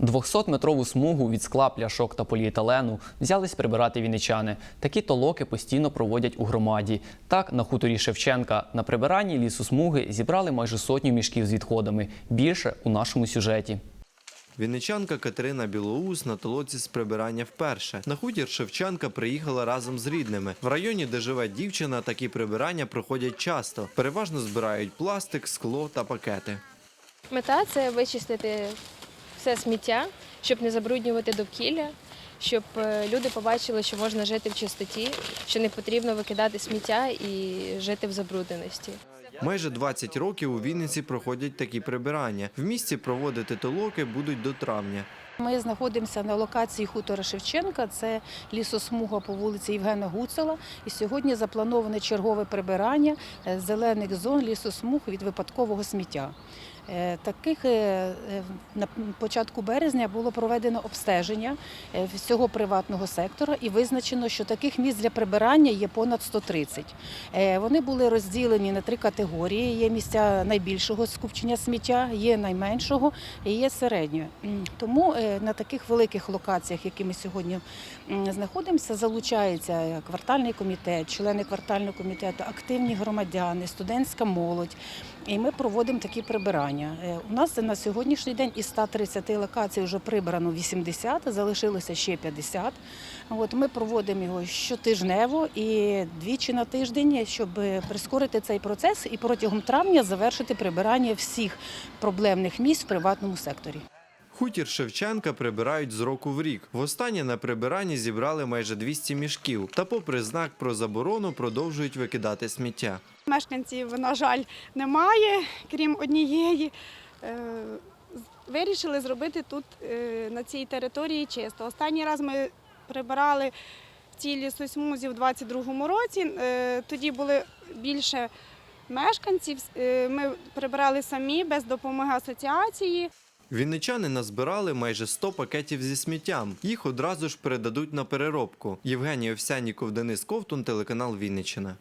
200-метрову смугу від скла, пляшок та поліетилену взялись прибирати вінничани. Такі толоки постійно проводять у громаді. Так, на хуторі Шевченка на прибиранні лісосмуги зібрали майже сотню мішків з відходами. Більше у нашому сюжеті. Вінничанка Катерина Білоус на толоці з прибирання вперше. На хутір Шевченка приїхала разом з рідними. В районі, де живе дівчина, такі прибирання проходять часто. Переважно збирають пластик, скло та пакети. Мета це вичистити все сміття, щоб не забруднювати довкілля, щоб е, люди побачили, що можна жити в чистоті, що не потрібно викидати сміття і жити в забрудненості. Майже 20 років у Вінниці проходять такі прибирання. В місті проводити толоки будуть до травня. Ми знаходимося на локації хутора Шевченка. Це лісосмуга по вулиці Євгена Гуцела. І сьогодні заплановане чергове прибирання е, зелених зон лісосмуг від випадкового сміття. Е, Таких е, е, на початку березня було проведено обстеження всього приватного сектора і визначено, що таких місць для прибирання є понад 130. Е, Вони були розділені на три категорії: є місця найбільшого скупчення сміття, є найменшого і є середнього. Тому на таких великих локаціях, які ми сьогодні знаходимося, залучається квартальний комітет, члени квартального комітету, активні громадяни, студентська молодь. І ми проводимо такі прибирання. Е, У нас на сьогоднішній день із 130 локацій вже прибрано 80, залишилося ще 50. От ми проводимо його щотижнево і двічі на тиждень, щоб прискорити цей процес і протягом травня завершити прибирання всіх проблемних місць в приватному секторі. Хутір Шевченка прибирають з року в рік. Востаннє на прибиранні зібрали майже 200 мішків. Та попри знак про заборону продовжують викидати сміття. Мешканців, на жаль, немає, крім однієї. Е, Вирішили зробити тут е, на цій території чисто. Останній раз ми прибирали в цій лісосмузі в 22-му році. Е, Тоді були більше мешканців. Ми прибирали самі без допомоги асоціації. Вінничани назбирали майже 100 пакетів зі сміттям. Їх одразу ж передадуть на переробку. Євгеній Овсяніков, Денис Ковтун, телеканал Вінниччина.